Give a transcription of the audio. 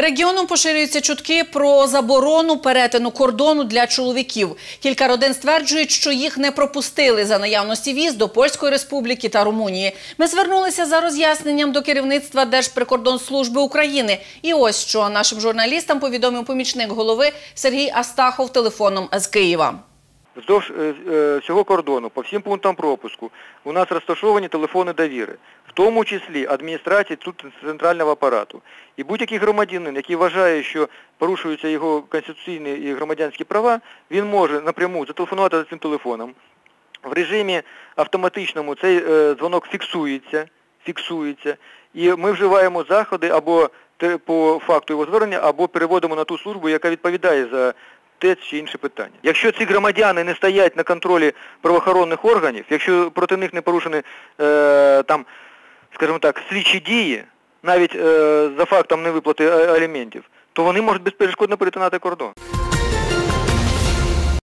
Регіоном поширюються чутки про заборону перетину кордону для чоловіків. Кілька родин стверджують, що їх не пропустили за наявності віз до Польської республіки та Румунії. Ми звернулися за роз'ясненням до керівництва Держприкордонслужби України. І ось що нашим журналістам повідомив помічник голови Сергій Астахов телефоном з Києва. Вздовж е, е, всього кордону, по всім пунктам пропуску, у нас розташовані телефони довіри, в тому числі адміністрації тут центрального апарату. І будь-який громадянин, який вважає, що порушуються його конституційні і громадянські права, він може напряму зателефонувати за цим телефоном. В режимі автоматичному цей е, дзвонок фіксується, фіксується, і ми вживаємо заходи або по факту його звернення, або переводимо на ту службу, яка відповідає за те чи інше питання. Якщо ці громадяни не стоять на контролі правоохоронних органів, якщо проти них не порушені е, там, скажімо так, слідчі дії, навіть е, за фактом невиплати аліментів, то вони можуть безперешкодно перетинати кордон.